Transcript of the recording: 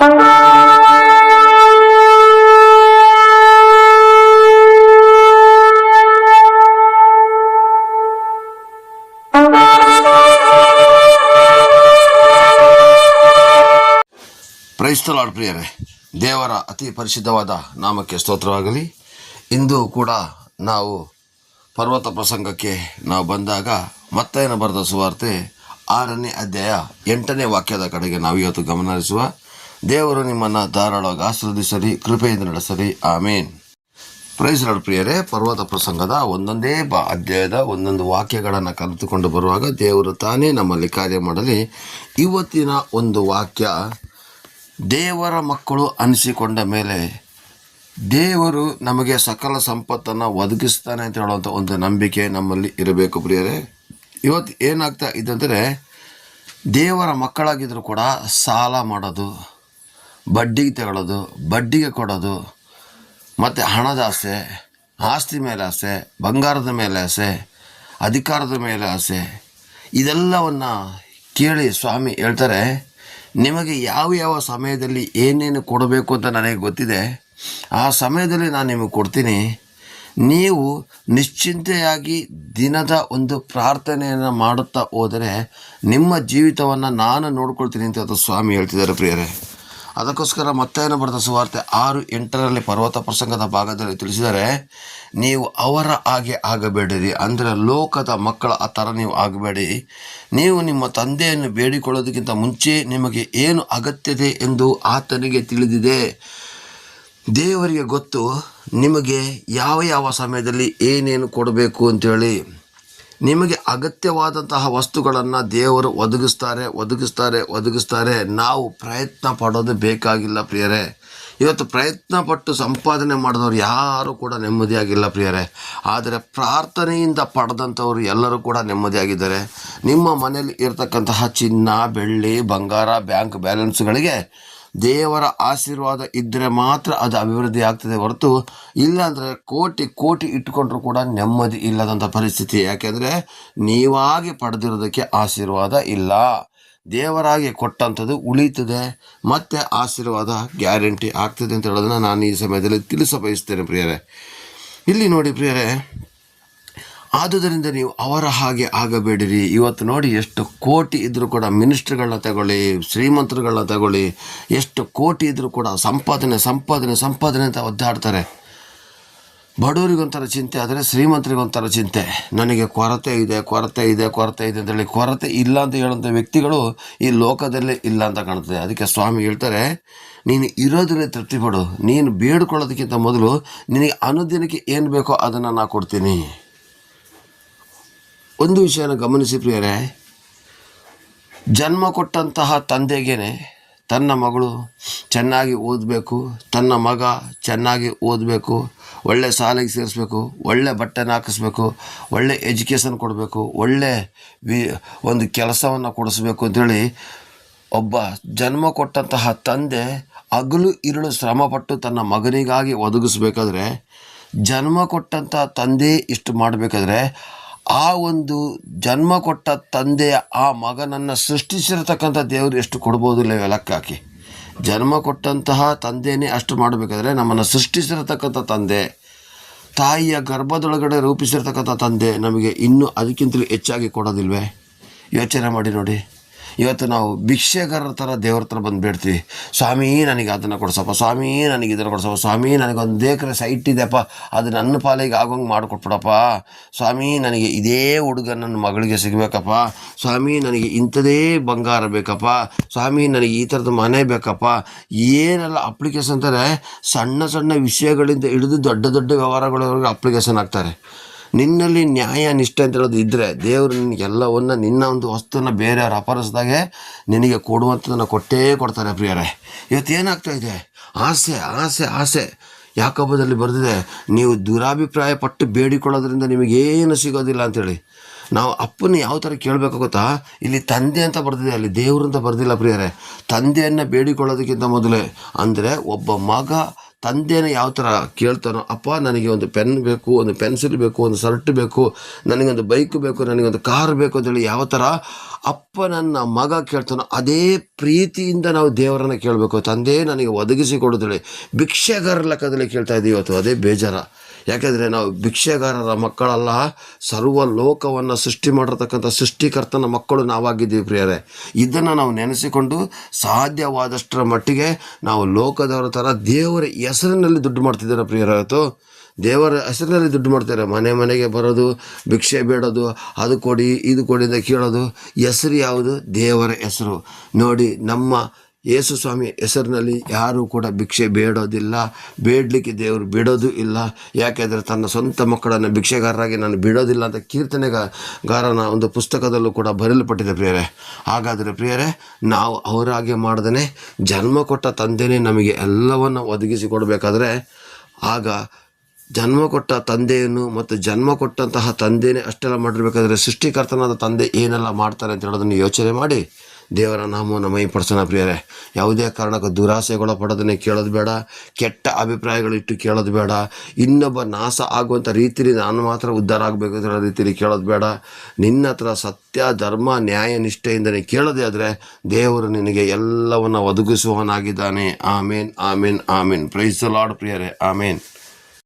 ಕ್ರೈಸ್ತಲಾಡ್ ಪ್ರಿಯರೇ. ದೇವರ ಅತಿ ಪರಿಶುದ್ಧವಾದ ನಾಮಕ್ಕೆ ಸ್ತೋತ್ರವಾಗಲಿ. ಇಂದು ಕೂಡ ನಾವು ಪರ್ವತ ಪ್ರಸಂಗಕ್ಕೆ ನಾವು ಬಂದಾಗ ಮತ್ತೇನು ಬರೆದ ಸುವಾರ್ತೆ ಆರನೇ ಅಧ್ಯಾಯ ಎಂಟನೇ ವಾಕ್ಯದ ಕಡೆಗೆ ನಾವು ಇವತ್ತು ಗಮನ ಹರಿಸುವ ದೇವರು ನಿಮ್ಮನ್ನು ಧಾರಾಳವಾಗಿ ಆಶೀರ್ವದಿಸಲಿ, ಕೃಪೆಯಿಂದ ನಡೆಸಲಿ. ಆಮೇನ್. ಪ್ರೈಸ್ ಪ್ರಿಯರೇ, ಪರ್ವತ ಪ್ರಸಂಗದ ಒಂದೊಂದೇ ಬ ಅಧ್ಯಾಯದ ಒಂದೊಂದು ವಾಕ್ಯಗಳನ್ನು ಕಲಿತುಕೊಂಡು ಬರುವಾಗ ದೇವರು ತಾನೇ ನಮ್ಮಲ್ಲಿ ಕಾರ್ಯ ಮಾಡಲಿ. ಇವತ್ತಿನ ಒಂದು ವಾಕ್ಯ, ದೇವರ ಮಕ್ಕಳು ಅನಿಸಿಕೊಂಡ ಮೇಲೆ ದೇವರು ನಮಗೆ ಸಕಲ ಸಂಪತ್ತನ್ನು ಒದಗಿಸ್ತಾನೆ ಅಂತ ಹೇಳುವಂಥ ಒಂದು ನಂಬಿಕೆ ನಮ್ಮಲ್ಲಿ ಇರಬೇಕು ಪ್ರಿಯರೇ. ಇವತ್ತು ಏನಾಗ್ತಾ ಇದ್ದಂದರೆ ದೇವರ ಮಕ್ಕಳಾಗಿದ್ದರೂ ಕೂಡ ಸಾಲ ಮಾಡೋದು ಬಡ್ಡಿಗೆ ತಗೊಳ್ಳೋದು, ಬಡ್ಡಿಗೆ ಕೊಡೋದು, ಮತ್ತು ಹಣದ ಆಸೆ, ಆಸ್ತಿ ಮೇಲೆ ಆಸೆ, ಬಂಗಾರದ ಮೇಲೆ ಆಸೆ, ಅಧಿಕಾರದ ಮೇಲೆ ಆಸೆ, ಇದೆಲ್ಲವನ್ನು ಕೇಳಿ ಸ್ವಾಮಿ ಹೇಳ್ತಾರೆ, ನಿಮಗೆ ಯಾವ ಯಾವ ಸಮಯದಲ್ಲಿ ಏನೇನು ಕೊಡಬೇಕು ಅಂತ ನನಗೆ ಗೊತ್ತಿದೆ, ಆ ಸಮಯದಲ್ಲಿ ನಾನು ನಿಮಗೆ ಕೊಡ್ತೀನಿ. ನೀವು ನಿಶ್ಚಿಂತೆಯಾಗಿ ದಿನದ ಒಂದು ಪ್ರಾರ್ಥನೆಯನ್ನು ಮಾಡುತ್ತಾ ಹೋದರೆ ನಿಮ್ಮ ಜೀವಿತವನ್ನು ನಾನು ನೋಡ್ಕೊಳ್ತೀನಿ ಅಂತ ಸ್ವಾಮಿ ಹೇಳ್ತಿದ್ದಾರೆ ಪ್ರಿಯರೇ. ಅದಕ್ಕೋಸ್ಕರ ಮತ್ತೇನು ಬರೆದ ಸುವಾರ್ತೆ ಆರು ಎಂಟರಲ್ಲಿ ಪರ್ವತ ಪ್ರಸಂಗದ ಭಾಗದಲ್ಲಿ ತಿಳಿಸಿದರೆ, ನೀವು ಅವರ ಹಾಗೆ ಆಗಬೇಡಿರಿ. ಅಂದರೆ ಲೋಕದ ಮಕ್ಕಳ ಆ ಥರ ನೀವು ಆಗಬೇಡಿ. ನೀವು ನಿಮ್ಮ ತಂದೆಯನ್ನು ಬೇಡಿಕೊಳ್ಳೋದಕ್ಕಿಂತ ಮುಂಚೆ ನಿಮಗೆ ಏನು ಅಗತ್ಯತೆ ಎಂದು ಆತನಿಗೆ ತಿಳಿದಿದೆ. ದೇವರಿಗೆ ಗೊತ್ತು, ನಿಮಗೆ ಯಾವ ಯಾವ ಸಮಯದಲ್ಲಿ ಏನೇನು ಕೊಡಬೇಕು ಅಂತೇಳಿ. ನಿಮಗೆ ಅಗತ್ಯವಾದಂತಹ ವಸ್ತುಗಳನ್ನು ದೇವರು ಒದಗಿಸ್ತಾರೆ ಒದಗಿಸ್ತಾರೆ ಒದಗಿಸ್ತಾರೆ. ನಾವು ಪ್ರಯತ್ನ ಪಡೋದು ಬೇಕಾಗಿಲ್ಲ ಪ್ರಿಯರೇ. ಇವತ್ತು ಪ್ರಯತ್ನ ಪಟ್ಟು ಸಂಪಾದನೆ ಮಾಡಿದವರು ಯಾರೂ ಕೂಡ ನೆಮ್ಮದಿಯಾಗಿಲ್ಲ ಪ್ರಿಯರೇ. ಆದರೆ ಪ್ರಾರ್ಥನೆಯಿಂದ ಪಡೆದಂಥವರು ಎಲ್ಲರೂ ಕೂಡ ನೆಮ್ಮದಿಯಾಗಿದ್ದಾರೆ. ನಿಮ್ಮ ಮನೆಯಲ್ಲಿ ಇರತಕ್ಕಂತಹ ಚಿನ್ನ, ಬೆಳ್ಳಿ, ಬಂಗಾರ, ಬ್ಯಾಂಕ್ ಬ್ಯಾಲೆನ್ಸ್ಗಳಿಗೆ ದೇವರ ಆಶೀರ್ವಾದ ಇದ್ದರೆ ಮಾತ್ರ ಅದು ಅಭಿವೃದ್ಧಿ ಆಗ್ತದೆ ಹೊರತು ಇಲ್ಲಾಂದರೆ ಕೋಟಿ ಕೋಟಿ ಇಟ್ಕೊಂಡ್ರೂ ಕೂಡ ನೆಮ್ಮದಿ ಇಲ್ಲದಂಥ ಪರಿಸ್ಥಿತಿ. ಯಾಕೆಂದರೆ ನೀವಾಗಿ ಪಡೆದಿರೋದಕ್ಕೆ ಆಶೀರ್ವಾದ ಇಲ್ಲ. ದೇವರಾಗಿ ಕೊಟ್ಟಂಥದ್ದು ಉಳಿತದೆ. ಮತ್ತೆ ಆಶೀರ್ವಾದ ಗ್ಯಾರಂಟಿ ಆಗ್ತದೆ ಅಂತ ಹೇಳೋದನ್ನ ನಾನು ಈ ಸಮಯದಲ್ಲಿ ತಿಳಿಸ ಬಯಸ್ತೇನೆ ಪ್ರಿಯರೇ. ಇಲ್ಲಿ ನೋಡಿ ಪ್ರಿಯರೇ ಆದುದರಿಂದ ನೀವು ಅವರ ಹಾಗೆ ಆಗಬೇಡಿರಿ. ಇವತ್ತು ನೋಡಿ ಎಷ್ಟು ಕೋಟಿ ಇದ್ದರೂ ಕೂಡ ಮಿನಿಸ್ಟ್ರುಗಳನ್ನ ತಗೊಳ್ಳಿ, ಶ್ರೀಮಂತರುಗಳನ್ನ ತಗೊಳ್ಳಿ, ಎಷ್ಟು ಕೋಟಿ ಇದ್ದರೂ ಕೂಡ ಸಂಪಾದನೆ ಸಂಪಾದನೆ ಸಂಪಾದನೆ ಅಂತ ಒದ್ದಾಡ್ತಾರೆ. ಬಡವರಿಗೊಂಥರ ಚಿಂತೆ, ಆದರೆ ಶ್ರೀಮಂತರಿಗೊಂಥರ ಚಿಂತೆ. ನನಗೆ ಕೊರತೆ ಇದೆ ಕೊರತೆ ಇದೆ ಕೊರತೆ ಇದೆ ಅಂತೇಳಿ ಕೊರತೆ ಇಲ್ಲ ಅಂತ ಹೇಳುವಂಥ ವ್ಯಕ್ತಿಗಳು ಈ ಲೋಕದಲ್ಲೇ ಇಲ್ಲ ಅಂತ ಕಾಣ್ತದೆ. ಅದಕ್ಕೆ ಸ್ವಾಮಿ ಹೇಳ್ತಾರೆ, ನೀನು ಇರೋದನ್ನೇ ತೃಪ್ತಿ ಪಡು. ನೀನು ಬೇಡ್ಕೊಳ್ಳೋದಕ್ಕಿಂತ ಮೊದಲು ನಿನಗೆ ಅನುದಿನಕ್ಕೆ ಏನು ಬೇಕೋ ಅದನ್ನು ನಾನು ಕೊಡ್ತೀನಿ. ಒಂದು ವಿಷಯನ ಗಮನಿಸಿ ಪ್ರಿಯರೇ. ಜನ್ಮ ಕೊಟ್ಟಂತಹ ತಂದೆಗೇನೆ ತನ್ನ ಮಗಳು ಚೆನ್ನಾಗಿ ಓದಬೇಕು, ತನ್ನ ಮಗ ಚೆನ್ನಾಗಿ ಓದಬೇಕು, ಒಳ್ಳೆ ಶಾಲೆಗೆ ಸೇರಿಸ್ಬೇಕು, ಒಳ್ಳೆ ಬಟ್ಟೆನ ಹಾಕಿಸ್ಬೇಕು, ಒಳ್ಳೆ ಎಜುಕೇಷನ್ ಕೊಡಬೇಕು, ಒಳ್ಳೆ ವಿ, ಒಂದು ಕೆಲಸವನ್ನು ಕೊಡಿಸ್ಬೇಕು ಅಂತೇಳಿ ಒಬ್ಬ ಜನ್ಮ ಕೊಟ್ಟಂತಹ ತಂದೆ ಹಗಲು ಇರುಳು ಶ್ರಮಪಟ್ಟು ತನ್ನ ಮಗನಿಗಾಗಿ ಒದಗಿಸ್ಬೇಕಾದ್ರೆ, ಜನ್ಮ ಕೊಟ್ಟಂತಹ ತಂದೆ ಇಷ್ಟು ಮಾಡಬೇಕಾದ್ರೆ ಆ ಒಂದು ಜನ್ಮ ಕೊಟ್ಟ ತಂದೆಯ ಆ ಮಗನನ್ನು ಸೃಷ್ಟಿಸಿರತಕ್ಕಂಥ ದೇವರು ಎಷ್ಟು ಕೊಡ್ಬೋದಿಲ್ಲ ಇಲ್ಲ ಲೆಕ್ಕ ಜನ್ಮ ಕೊಟ್ಟಂತಹ ತಂದೆಯೇ ಅಷ್ಟು ಮಾಡಬೇಕಾದ್ರೆ ನಮ್ಮನ್ನು ಸೃಷ್ಟಿಸಿರತಕ್ಕಂಥ ತಂದೆ, ತಾಯಿಯ ಗರ್ಭದೊಳಗಡೆ ರೂಪಿಸಿರ್ತಕ್ಕಂಥ ತಂದೆ ನಮಗೆ ಇನ್ನೂ ಅದಕ್ಕಿಂತಲೂ ಹೆಚ್ಚಾಗಿ ಕೊಡೋದಿಲ್ವೇ? ಯೋಚನೆ ಮಾಡಿ ನೋಡಿ. ಇವತ್ತು ನಾವು ಭಿಕ್ಷೆಗಾರರ ಥರ ದೇವ್ರ ಹತ್ರ ಬಂದು ಬೇಡ್ತೀವಿ. ಸ್ವಾಮಿ, ನನಗೆ ಅದನ್ನು ಕೊಡ್ಸಪ್ಪ, ಸ್ವಾಮಿ, ನನಗೆ ಇದನ್ನು ಕೊಡ್ಸಪ್ಪ, ಸ್ವಾಮಿ ನನಗೆ ಒಂದು ಎಕರೆ ಸೈಟ್ ಇದೆಯಪ್ಪ, ಅದು ನನ್ನ ಪಾಲಿಗೆ ಆಗೋಂಗೆ ಮಾಡಿಕೊಟ್ಬಿಡಪ್ಪ. ಸ್ವಾಮಿ, ನನಗೆ ಇದೇ ಹುಡುಗ ನನ್ನ ಮಗಳಿಗೆ ಸಿಗಬೇಕಪ್ಪ. ಸ್ವಾಮಿ, ನನಗೆ ಇಂಥದೇ ಬಂಗಾರ ಬೇಕಪ್ಪ. ಸ್ವಾಮಿ, ನನಗೆ ಈ ಥರದ ಮನೆ ಬೇಕಪ್ಪ. ಏನೆಲ್ಲ ಅಪ್ಲಿಕೇಶನ್ ಅಂತಾರೆ, ಸಣ್ಣ ಸಣ್ಣ ವಿಷಯಗಳಿಂದ ಹಿಡಿದು ದೊಡ್ಡ ದೊಡ್ಡ ವ್ಯವಹಾರಗಳವರೆಗೆ ಅಪ್ಲಿಕೇಶನ್ ಹಾಕ್ತಾರೆ ನಿನ್ನಲ್ಲಿ ನ್ಯಾಯ, ನಿಷ್ಠೆ ಅಂತ ಹೇಳೋದು ಇದ್ದರೆ ದೇವರು ಎಲ್ಲವನ್ನ ನಿನ್ನ ಒಂದು ವಸ್ತುವನ್ನು ಬೇರೆಯವ್ರು ಅಪಹರಿಸಿದಾಗೆ ನಿನಗೆ ಕೊಡುವಂಥದ್ದನ್ನು ಕೊಟ್ಟೇ ಕೊಡ್ತಾರೆ ಪ್ರಿಯರೇ. ಇವತ್ತು ಏನಾಗ್ತಾ ಇದೆ? ಆಸೆ ಆಸೆ ಆಸೆ. ಯಾಕಬ್ಬದಲ್ಲಿ ಬರೆದಿದೆ? ನೀವು ದುರಾಭಿಪ್ರಾಯ ಪಟ್ಟು ಬೇಡಿಕೊಳ್ಳೋದ್ರಿಂದ ನಿಮಗೇನು ಸಿಗೋದಿಲ್ಲ ಅಂತೇಳಿ. ನಾವು ಅಪ್ಪನ ಯಾವ ಥರ ಕೇಳಬೇಕು ಗೊತ್ತಾ? ಇಲ್ಲಿ ತಂದೆ ಅಂತ ಬರ್ದಿದೆ, ಅಲ್ಲಿ ದೇವರು ಅಂತ ಬರ್ದಿಲ್ಲ ಪ್ರಿಯರೇ. ತಂದೆಯನ್ನು ಬೇಡಿಕೊಳ್ಳೋದಕ್ಕಿಂತ ಮೊದಲೇ. ಅಂದರೆ ಒಬ್ಬ ಮಗ ತಂದೆನ ಯಾವ ಥರ ಕೇಳ್ತಾನೋ, ಅಪ್ಪ ನನಗೆ ಒಂದು ಪೆನ್ ಬೇಕು, ಒಂದು ಪೆನ್ಸಿಲ್ ಬೇಕು, ಒಂದು ಸರ್ಟ್ ಬೇಕು ನನಗೊಂದು ಬೈಕ್ ಬೇಕು ನನಗೊಂದು ಕಾರ್ ಬೇಕು ಅಂತೇಳಿ ಯಾವ ಥರ ಅಪ್ಪ ನನ್ನ ಮಗ ಕೇಳ್ತಾನೋ ಅದೇ ಪ್ರೀತಿಯಿಂದ ನಾವು ದೇವರನ್ನು ಕೇಳಬೇಕು. ತಂದೆ ನನಗೆ ಒದಗಿಸಿ ಕೊಡೋದೇಳಿ ಭಿಕ್ಷೆಗಾರ ಲೆಕ್ಕದಲ್ಲಿ ಕೇಳ್ತಾ ಇದ್ದೀವಿ ಇವತ್ತು, ಅದೇ ಬೇಜಾರ. ಯಾಕೆಂದರೆ ನಾವು ಭಿಕ್ಷೆಗಾರರ ಮಕ್ಕಳಲ್ಲ, ಸರ್ವ ಲೋಕವನ್ನು ಸೃಷ್ಟಿ ಮಾಡಿರ್ತಕ್ಕಂಥ ಸೃಷ್ಟಿಕರ್ತನ ಮಕ್ಕಳು ನಾವಾಗಿದ್ದೀವಿ ಪ್ರಿಯರೇ. ಇದನ್ನು ನಾವು ನೆನೆಸಿಕೊಂಡು ಸಾಧ್ಯವಾದಷ್ಟರ ಮಟ್ಟಿಗೆ ನಾವು ಲೋಕದವರ ಥರ ದೇವರ ಹೆಸರಿನಲ್ಲಿ ದುಡ್ಡು ಮಾಡ್ತಿದ್ದಾರೆ ಪ್ರಿಯರ. ಇವತ್ತು ದೇವರ ಹೆಸರಿನಲ್ಲಿ ದುಡ್ಡು ಮಾಡ್ತಾರೆ ಮನೆ ಮನೆಗೆ ಬರೋದು, ಭಿಕ್ಷೆ ಬೇಡೋದು, ಅದು ಕೊಡಿ, ಇದು ಕೊಡಿ ಅಂತ ಕೇಳೋದು. ಹೆಸರು ಯಾವುದು? ದೇವರ ಹೆಸರು. ನೋಡಿ, ನಮ್ಮ ಯೇಸು ಸ್ವಾಮಿ ಹೆಸರಿನಲ್ಲಿ ಯಾರೂ ಕೂಡ ಭಿಕ್ಷೆ ಬೇಡೋದಿಲ್ಲ. ಬೇಡಲಿಕ್ಕೆ ದೇವರು ಬಿಡೋದು ಇಲ್ಲ. ಯಾಕೆಂದರೆ ತನ್ನ ಸ್ವಂತ ಮಕ್ಕಳನ್ನು ಭಿಕ್ಷೆಗಾರರಾಗಿ ನಾನು ಬಿಡೋದಿಲ್ಲ ಅಂತ ಕೀರ್ತನೆಗಾರನ ಒಂದು ಪುಸ್ತಕದಲ್ಲೂ ಕೂಡ ಬರೆಯಲ್ಪಟ್ಟಿದೆ ಪ್ರಿಯರೇ. ಹಾಗಾದರೆ ಪ್ರಿಯರೇ, ನಾವು ಅವರಾಗೆ ಮಾಡ್ದೇ ಜನ್ಮ ಕೊಟ್ಟ ತಂದೆಯೇ ನಮಗೆ ಎಲ್ಲವನ್ನು ಒದಗಿಸಿ ಕೊಡಬೇಕಾದ್ರೆ, ಆಗ ಜನ್ಮ ಕೊಟ್ಟ ತಂದೆಯನ್ನು ಮತ್ತು ಜನ್ಮ ಕೊಟ್ಟಂತಹ ತಂದೆಯೇ ಅಷ್ಟೆಲ್ಲ ಮಾಡಿರಬೇಕಾದ್ರೆ ಸೃಷ್ಟಿಕರ್ತನಾದ ತಂದೆ ಏನೆಲ್ಲ ಮಾಡ್ತಾರೆ ಅಂತ ಹೇಳೋದನ್ನು ಯೋಚನೆ ಮಾಡಿ. ದೇವರ ನಾಮವನ್ನು ಮೈಪಡಿಸೋಣ ಪ್ರಿಯರೇ. ಯಾವುದೇ ಕಾರಣಕ್ಕೂ ದುರಾಸೆಗಳ ಪಡೋದನ್ನೇ ಕೇಳೋದು ಬೇಡ. ಕೆಟ್ಟ ಅಭಿಪ್ರಾಯಗಳಿಟ್ಟು ಕೇಳೋದು ಬೇಡ. ಇನ್ನೊಬ್ಬ ನಾಶ ಆಗುವಂಥ ರೀತಿಯಲ್ಲಿ ನಾನು ಮಾತ್ರ ಉದ್ಧಾರ ಆಗಬೇಕು ಅಂತ ರೀತಿಯಲ್ಲಿ ಕೇಳೋದು ಬೇಡ. ನಿನ್ನ ಹತ್ರ ಸತ್ಯ, ಧರ್ಮ, ನ್ಯಾಯ ನಿಷ್ಠೆಯಿಂದಲೇ ಕೇಳೋದೇ ಆದರೆ ದೇವರು ನಿನಗೆ ಎಲ್ಲವನ್ನು ಒದಗಿಸುವವನಾಗಿದ್ದಾನೆ. ಆಮೇನ್ ಆಮೇನ್ ಆಮೇನ್. ಪ್ರೈಸ್ ಲಾರ್ಡ್ ಪ್ರಿಯರೇ. ಆಮೇನ್.